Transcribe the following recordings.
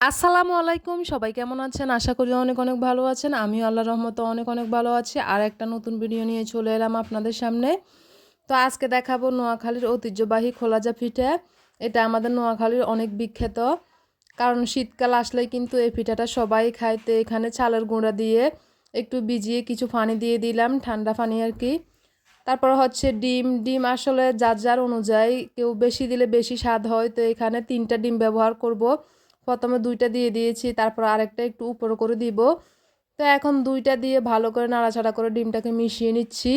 আসসালামু আলাইকুম, সবাই কেমন আছেন? আশা করি অনেক অনেক ভালো আছেন। আমিও আল্লাহ রহমতে অনেক অনেক ভালো আছি। আর একটা নতুন ভিডিও নিয়ে চলে এলাম আপনাদের সামনে। তো আজকে দেখাবো নোয়াখালীর ঐতিহ্যবাহী খোলাজা পিঠা এটা আমাদের নোয়াখালীর অনেক বিখ্যাত। কারণ শীতকাল আসলে কিন্তু এই পিঠাটা সবাই খায়। তো এখানে চালের গুঁড়া দিয়ে একটু ভিজিয়ে কিছু পানি দিয়ে দিলাম, ঠান্ডা পানি আর কি। তারপর হচ্ছে ডিম। ডিম আসলে যার যার অনুযায়ী কেউ বেশি দিলে বেশি স্বাদ হয়। তো এখানে তিনটা ডিম ব্যবহার করব। প্রথমে দুইটা দিয়ে দিয়েছি, তারপর আরেকটা একটু উপরে করে দিব। তো এখন দুইটা দিয়ে ভালো করে নাড়াচাড়া করে ডিমটাকে মিশিয়ে নিচ্ছি।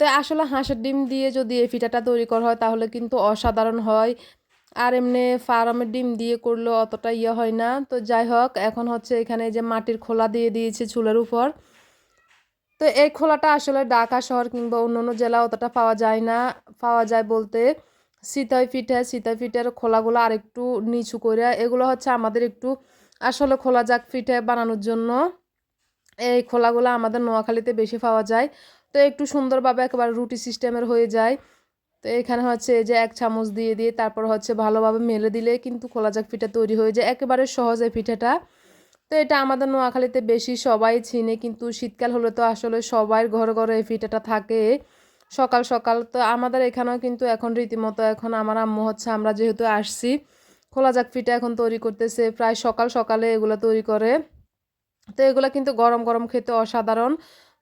তো আসলে হাঁসের ডিম দিয়ে যদি এই পিঠাটা তৈরি করা হয় তাহলে কিন্তু অসাধারণ হয়। আর এমনি ফার্মের ডিম দিয়ে করলে অতটা ইয়ে হয় না। তো যাই হোক, এখন হচ্ছে এখানে যে মাটির খোলা দিয়ে দিয়েছি চুলের উপর। তো এই খোলাটা আসলে ঢাকা শহর কিংবা অন্য অন্য জেলা অতটা পাওয়া যায় না, পাওয়া যায় বলতে। সিতাই পিঠা সিতাই পিঠার খোলাগুলো আর একটু নিচু করে, এগুলো হচ্ছে আমাদের একটু আসলে খোলা যাক পিঠে বানানোর জন্য। এই খোলাগুলো আমাদের নোয়াখালীতে বেশি পাওয়া যায়। তো একটু সুন্দরভাবে একেবারে রুটি সিস্টেমের হয়ে যায়। তো এখানে হচ্ছে এই যে এক চামচ দিয়ে দিয়ে তারপর হচ্ছে ভালোভাবে মেলে দিলে কিন্তু খোলা যাক পিঠা তৈরি হয়ে যায়, একেবারে সহজ পিঠাটা। তো এটা আমাদের নোয়াখালীতে বেশি সবাই চিনে, কিন্তু শীতকাল হলে তো আসলে সবাই ঘরে ঘরে এই পিঠাটা থাকে। সকাল সকাল তো আমাদের এখানেও কিন্তু এখন রীতিমতো এখন আমার আম্মু হচ্ছে আমরা যেহেতু আসছি, খোলা যাক পিঠা এখন তৈরি করতেছে, প্রায় সকাল সকালে এগুলো তৈরি করে। তো এগুলো কিন্তু গরম গরম খেতে অসাধারণ।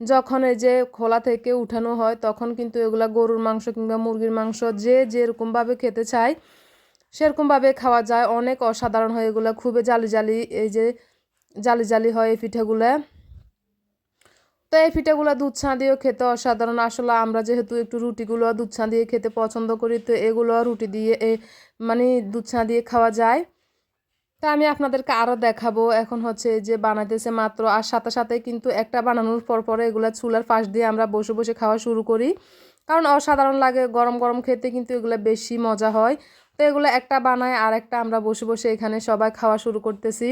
যখন এই যে খোলা থেকে উঠানো হয় তখন কিন্তু এগুলা গরুর মাংস কিংবা মুরগির মাংস যে যেরকমভাবে খেতে চায় সেরকমভাবে খাওয়া যায়। অনেক অসাধারণ হয় এগুলো, খুবই জালি জালি এই যে জালি জালি হয় এই পিঠাগুলো। তো এই পিঠাগুলো দুধ ছাঁ দিয়েও খেতে অসাধারণ। আসলে আমরা যেহেতু একটু রুটিগুলো দুধ ছাঁ দিয়ে খেতে পছন্দ করি, তো এগুলো রুটি দিয়ে, এ মানে দুধ ছাঁ দিয়ে খাওয়া যায়। তা আমি আপনাদেরকে আরও দেখাবো। এখন হচ্ছে যে বানাইতেছে মাত্র, আর সাথে সাথে কিন্তু একটা বানানোর পর পরে এগুলো চুলার পাশ দিয়ে আমরা বসে বসে খাওয়া শুরু করি। কারণ অসাধারণ লাগে, গরম গরম খেতে কিন্তু এগুলো বেশি মজা হয়। তো এগুলো একটা বানায়, আর একটা আমরা বসে বসে এখানে সবাই খাওয়া শুরু করতেছি।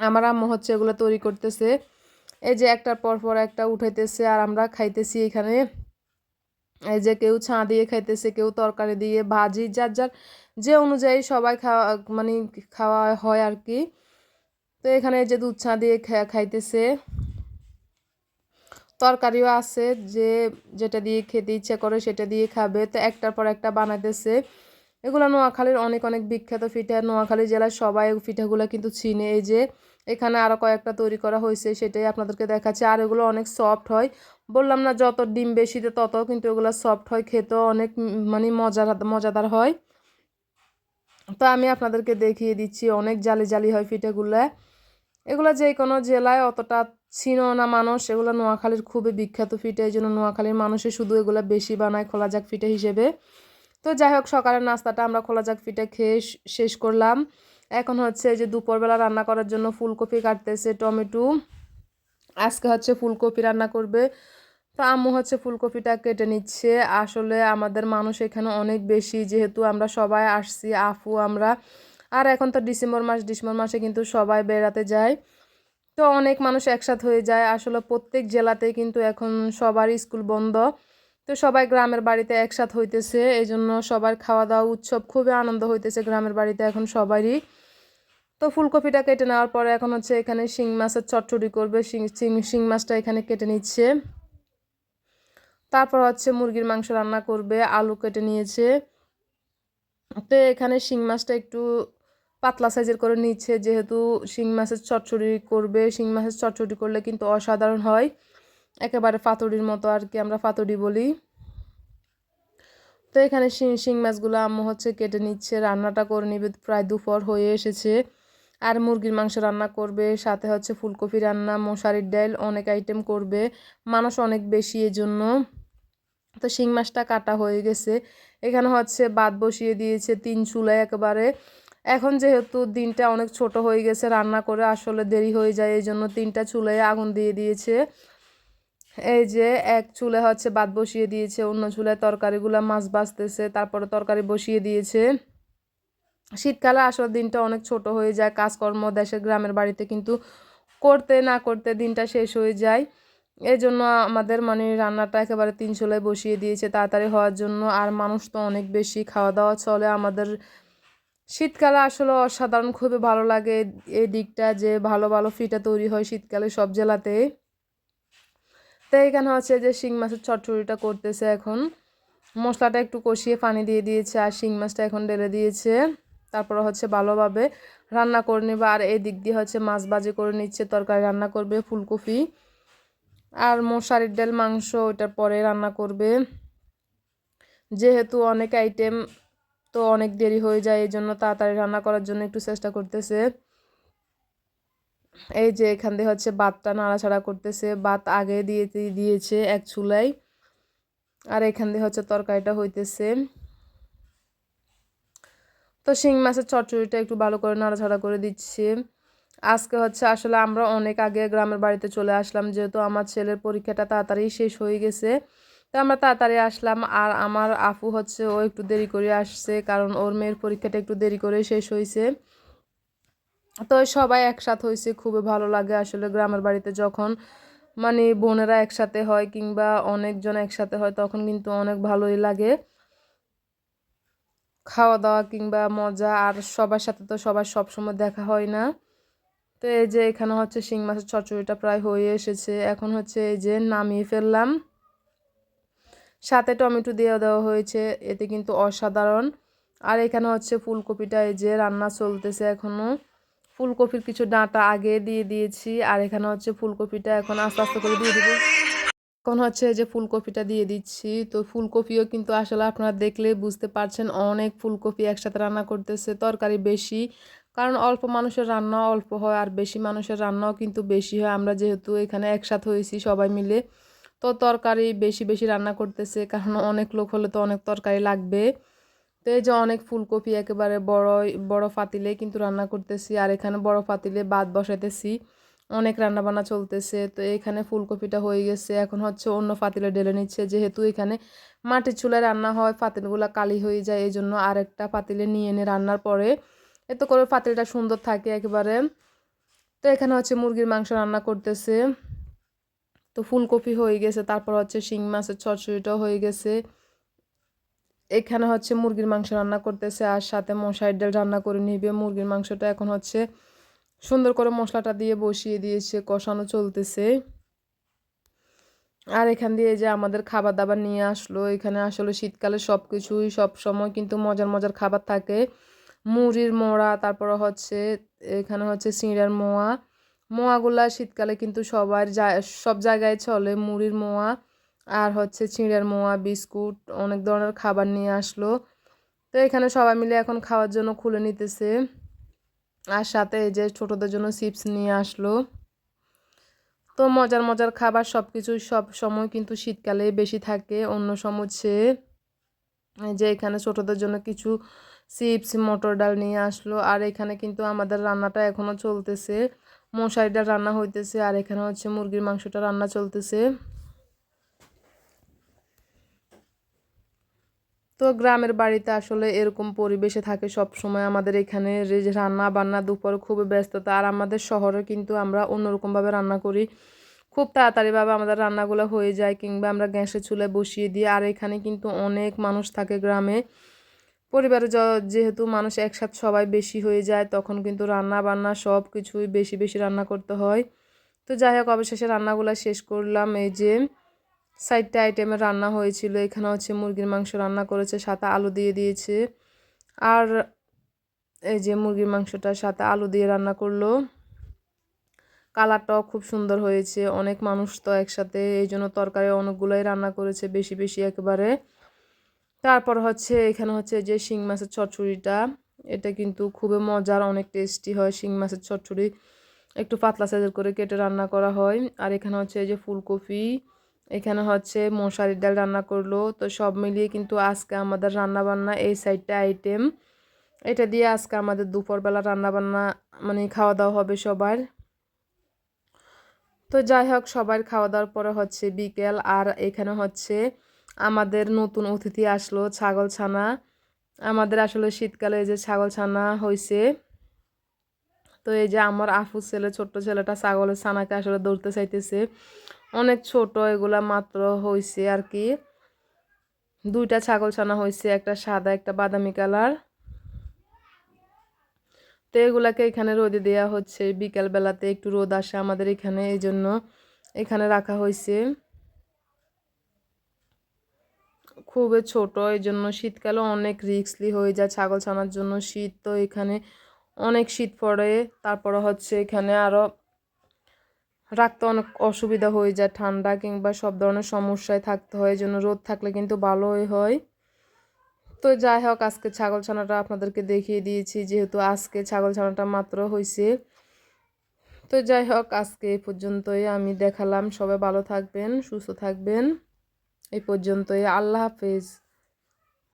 আমার আম্মু হচ্ছে এগুলো তৈরি করতেছে। এই যে একটার পর পর একটা উঠাইতেছে আর আমরা খাইতেছি এখানে। এই যে কেউ ছা দিয়ে খাইতেছে, কেউ তরকারি দিয়ে, ভাজি, যার যার যে অনুযায়ী সবাই খাওয়া মানে খাওয়া হয় আর কি। তো এখানে যে দুধ ছা দিয়ে খাইতেছে। তরকারিও আছে যে যেটা দিয়ে খেতে ইচ্ছে করে সেটা দিয়ে খাবে। তো একটার পর একটা বানাইতেছে। এগুলো নোয়াখালীর অনেক অনেক বিখ্যাত পিঠা নোয়াখালী জেলার সবাই পিঠাগুলো কিন্তু চিনে। এই যে এখানে আরও কয়েকটা তৈরি করা হয়েছে, সেটাই আপনাদেরকে দেখাচ্ছে। আর এগুলো অনেক সফট হয়। বললাম না, যত ডিম বেশিতে তত কিন্তু এগুলো সফট হয়, খেতেও অনেক মানে মজার, মজাদার হয়। তো আমি আপনাদেরকে দেখিয়ে দিচ্ছি, অনেক জালি জালি হয় পিঠেগুলো। এগুলো যে কোনো জেলায় অতটা ছিল না মানুষ, এগুলো নোয়াখালীর খুবই বিখ্যাত পিঠে। এই জন্য নোয়াখালীর মানুষে শুধু এগুলো বেশি বানায় খোলা যাক পিঠে হিসেবে। তো যাই হোক, সকালের নাস্তাটা আমরা খোলা যাক পিঠে খেয়ে শেষ করলাম। এখন হচ্ছে যে দুপুরবেলা রান্না করার জন্য ফুলকপি কাটতেছে টমেটো। আজকে হচ্ছে ফুলকপি রান্না করবে। তো আম্মু হচ্ছে ফুলকপিটা কেটে নিচ্ছে। আসলে আমাদের মানুষ এখানে অনেক বেশি, যেহেতু আমরা সবাই আসছি, আফু আমরা। আর এখন তো ডিসেম্বর মাস, ডিসেম্বর মাসে কিন্তু সবাই বেড়াতে যায়। তো অনেক মানুষ একসাথ হয়ে যায়। আসলে প্রত্যেক জেলাতে কিন্তু এখন সবার স্কুল বন্ধ। তো সবাই গ্রামের বাড়িতে একসাথ হইতেছে। এই জন্য সবার খাওয়া দাওয়া উৎসব খুবই আনন্দ হইতেছে গ্রামের বাড়িতে এখন সবারই। তো ফুলকপিটা কেটে নেওয়ার পরে এখন হচ্ছে এখানে শিং মাছের চটচড়ি করবে। শিং শিং মাছটা এখানে কেটে নিচ্ছে। তারপর হচ্ছে মুরগির মাংস রান্না করবে, আলু কেটে নিয়েছে। তো এখানে শিং মাছটা একটু পাতলা সাইজের করে নিচ্ছে, যেহেতু শিং মাছের চটচড়ি করবে। শিং মাছের চটচড়ি করলে কিন্তু অসাধারণ হয়। একেবারে ফাতড়ির মতো আর কি, আমরা ফাতড়ি বলি। তো এখানে শিং শিং মাছগুলো আম্মু হচ্ছে কেটে নিচ্ছে, রান্নাটা করে নিবে। প্রায় দুপুর হয়ে এসেছে। আর মুরগির মাংস রান্না করবে, সাথে হচ্ছে ফুলকপি রান্না, মশারির ডাল, অনেক আইটেম করবে। মানুষ অনেক বেশি এজন্য। তো শিং মাছটা কাটা হয়ে গেছে। এখানে হচ্ছে বাদ বসিয়ে দিয়েছে, তিন চুলায় একেবারে। এখন যেহেতু দিনটা অনেক ছোট হয়ে গেছে, রান্না করে আসলে দেরি হয়ে যায় এই জন্য তিনটা চুলায় আগুন দিয়ে দিয়েছে। এই যে এক চুলে হচ্ছে বাদ বসিয়ে দিয়েছে, অন্য চুলায় তরকারিগুলো মাছ বাঁচতেছে তারপরে তরকারি বসিয়ে দিয়েছে। শীতকালে আসলে দিনটা অনেক ছোট হয়ে যায়, কাজকর্ম দেশের গ্রামের বাড়িতে কিন্তু করতে না করতে দিনটা শেষ হয়ে যায়। এই জন্য আমাদের মানে রান্নাটা একেবারে তিন চুলায় বসিয়ে দিয়েছে তাড়াতাড়ি হওয়ার জন্য। আর মানুষ তো অনেক বেশি খাওয়া দাওয়া চলে। আমাদের শীতকালে আসলে অসাধারণ, খুবই ভালো লাগে এই দিকটা যে ভালো ভালো ফিটা তৈরি হয় শীতকালে সব জেলাতে। তো এখানে হচ্ছে যে শিং মাছের চটচড়িটা করতেছে এখন। মশলাটা একটু কষিয়ে পানি দিয়ে দিয়েছে আর শিং মাছটা এখন ঢেলে দিয়েছে। তারপর হচ্ছে ভালোভাবে রান্না করে নেবে। আর এই দিক দিয়ে হচ্ছে মাছ বাজি করে নিচ্ছে, তরকারি রান্না করবে, ফুলকপি আর মশারির ডাল, মাংস ওইটার পরে রান্না করবে। যেহেতু অনেক আইটেম তো অনেক দেরি হয়ে যায় এই জন্য তাড়াতাড়ি রান্না করার জন্য একটু চেষ্টা করতেছে। এই যে এখান দিয়ে হচ্ছে ভাতটা নাড়াচাড়া করতেছে। ভাত আগে দিয়ে দিয়েছে এক চুলাই। আর এখান দিয়ে হচ্ছে তরকারিটা হইতেছে। তো শিং মাছের চটচড়িটা একটু ভালো করে নাড়াচাড়া করে দিচ্ছি। আজকে হচ্ছে আসলে আমরা অনেক আগে গ্রামের বাড়িতে চলে আসলাম, যেহেতু আমার ছেলের পরীক্ষাটা তাড়াতাড়ি শেষ হয়ে গেছে। তো আমরা তাড়াতাড়ি আসলাম আর আমার আফু হচ্ছে ও একটু দেরি করে আসছে, কারণ ওর মেয়ের পরীক্ষাটা একটু দেরি করে শেষ হয়েছে। তো সবাই একসাথে হয়েছে, খুবই ভালো লাগে আসলে গ্রামের বাড়িতে যখন মানে বোনেরা একসাথে হয় কিংবা অনেকজন একসাথে হয়, তখন কিন্তু অনেক ভালোই লাগে। খাওয়া দাওয়া কিংবা মজা, আর সবার সাথে তো সবার সবসময় দেখা হয় না। তো এই যে এখানে হচ্ছে শিং মাছের চচ্চড়িটা প্রায় হয়ে এসেছে। এখন হচ্ছে এই যে নামিয়ে ফেললাম। সাথে টমেটো দিয়ে দেওয়া হয়েছে। এতে কিন্তু অসাধারণ। আর এখানে হচ্ছে ফুলকপিটা এই যে রান্না চলতেছে এখনও ফুলকপির কিছু ডাঁটা আগে দিয়ে দিয়েছি। আর এখানে হচ্ছে ফুলকপিটা এখন আস্তে আস্তে করে দিয়ে দিব। এখন হচ্ছে যে ফুলকপিটা দিয়ে দিচ্ছি। তো ফুলকপিও কিন্তু আসলে আপনারা দেখলে বুঝতে পারছেন অনেক ফুলকপি একসাথে রান্না করতেছে, তরকারি বেশি। কারণ অল্প মানুষের রান্না অল্প হয় আর বেশি মানুষের রান্নাও কিন্তু বেশি হয়। আমরা যেহেতু এখানে একসাথে হয়েছি সবাই মিলে। তো তরকারি বেশি বেশি রান্না করতেছে, কারণ অনেক লোক হলে তো অনেক তরকারি লাগবে। তো এই যে অনেক ফুলকপি একেবারে বড় বড় ফাতিলে কিন্তু রান্না করতেছি। আর এখানে বড় ফাতিলে বাদ বসাইতেছি। অনেক রান্নাবান্না চলতেছে, তো এখানে ফুলকপিটা হয়ে গেছে। এখন হচ্ছে অন্য ফাতিলে ঢেলে নিচ্ছে, যেহেতু এখানে মাটির চুলায় রান্না হয়, ফাতিলগুলো কালি হয়ে যায় এই জন্য আরেকটা পাতিলে নিয়ে এনে রান্নার পরে এতে করে পাতিলটা সুন্দর থাকে একেবারে। তো এখানে হচ্ছে মুরগির মাংস রান্না করতেছে। তো ফুলকপি হয়ে গেছে, তারপর হচ্ছে শিং মাছের চচ্চড়িটাও হয়ে গেছে। এখানে হচ্ছে মুরগির মাংস রান্না করতেছে, আর সাথে মশাইর ডাল রান্না করে নিবে। মুরগির মাংসটা এখন হচ্ছে সুন্দর করে মশলাটা দিয়ে বসিয়ে দিয়েছে, কষানো চলতেছে। আর এখান দিয়ে যে আমাদের খাবার দাবার নিয়ে আসলো, এখানে আসলে শীতকালে সব কিছুই সব সময় কিন্তু মজার মজার খাবার থাকে। মুড়ির মোড়া, তারপর হচ্ছে, এখানে হচ্ছে সিঁড়ার মোয়া। মোয়াগুলা শীতকালে কিন্তু সবার সব জায়গায় চলে, মুড়ির মোয়া আর হচ্ছে চিঁড়ের মোয়া, বিস্কুট, অনেক ধরনের খাবার নিয়ে আসলো। তো এখানে সবাই মিলে এখন খাওয়ার জন্য খুলে নিতেছে। আর সাথে এই যে ছোটোদের জন্য চিপস নিয়ে আসলো। তো মজার মজার খাবার সব কিছুই সব সময় কিন্তু শীতকালে বেশি থাকে। অন্য সময় চেয়ে যে এখানে ছোটোদের জন্য কিছু চিপস মটর ডাল নিয়ে আসলো। আর এখানে কিন্তু আমাদের রান্নাটা এখনও চলতেছে। মশারি ডাল রান্না হইতেছে আর এখানে হচ্ছে মুরগির মাংসটা রান্না চলতেছে। তো গ্রামের বাড়িতে আসলে এরকম পরিবেশে থাকে সব সময় আমাদের এখানে রান্না বান্না দুপুরে খুবই ব্যস্ততা। আর আমাদের শহরে কিন্তু আমরা অন্যরকমভাবে রান্না করি। খুব তাড়াতাড়িভাবে আমাদের রান্নাগুলো হয়ে যায় কিংবা আমরা গ্যাসে চুলে বসিয়ে দিই। আর এখানে কিন্তু অনেক মানুষ থাকে গ্রামে। পরিবারে যেহেতু মানুষ একসাথে সবাই বেশি হয়ে যায়, তখন কিন্তু রান্না বান্না সব কিছুই বেশি বেশি রান্না করতে হয়। তো যাই হোক, অবশেষে রান্নাগুলো শেষ করলাম। এই যে সাইডটা আইটেমের রান্না হয়েছিল। এখানে হচ্ছে মুরগির মাংস রান্না করেছে, সাথে আলু দিয়ে দিয়েছে। আর এই যে মুরগির মাংসটার সাথে আলু দিয়ে রান্না করল। কালারটাও খুব সুন্দর হয়েছে, অনেক মানুষ তো একসাথে, এই জন্য তরকারি অনেকগুলোই রান্না করেছে, বেশি বেশি একেবারে। তারপর হচ্ছে, এখানে হচ্ছে যে শিং মাছের চচ্চড়িটা, এটা কিন্তু খুবই মজার, অনেক টেস্টি হয় শিং মাছের চচ্চড়ি। একটু পাতলা সাইজের করে কেটে রান্না করা হয়। আর এখানে হচ্ছে এই যে ফুলকপি এখানে হচ্ছে মশারির ডাল রান্না করল। তো সব মিলিয়ে কিন্তু আজকে আমাদের রান্না বান্না এই সাইডটা আইটেম এটা দিয়ে আজকে আমাদের দুপুরবেলা রান্না বান্না মানে খাওয়া দাওয়া হবে সবার। তো যাই হোক, সবার খাওয়া দাওয়ার পরে হচ্ছে বিকেল, আর এখানে হচ্ছে আমাদের নতুন অতিথি আসলো, ছাগল ছানা। আমাদের আসলে শীতকালে যে ছাগল ছানা হয়েছে তো এই যে আমার আফু ছেলে, ছোট্ট ছেলেটা ছাগলের ছানাকে আসলে দৌড়তে চাইতেছে। অনেক ছোট, এগুলা মাত্র হয়েছে আর কি দুইটা ছাগল ছানা হয়েছে একটা সাদা, একটা বাদামি কালার। তো এগুলাকে এখানে রোদে দেওয়া হচ্ছে। বিকেল বেলাতে একটু রোদ আসে আমাদের এখানে এই জন্য এখানে রাখা হয়েছে খুবই ছোট এই জন্য শীতকালে অনেক রিক্সলি হয়ে যায় ছাগল ছানার জন্য শীত। তো এখানে অনেক শীত পড়ে, তারপরে হচ্ছে এখানে আরও রাখতে অনেক অসুবিধা হয়ে যায়, ঠান্ডা কিংবা সব ধরনের সমস্যায় থাকতে হয় জন্য রোদ থাকলে কিন্তু ভালোই হয়। তো যাই হোক, আজকে ছাগল ছানাটা আপনাদেরকে দেখিয়ে দিয়েছি, যেহেতু আজকে ছাগল ছানাটা মাত্র হয়েছে। তো যাই হোক, আজকে এই পর্যন্তই আমি দেখালাম। সবাই ভালো থাকবেন, সুস্থ থাকবেন। এই পর্যন্তই। আল্লাহ হাফেজ।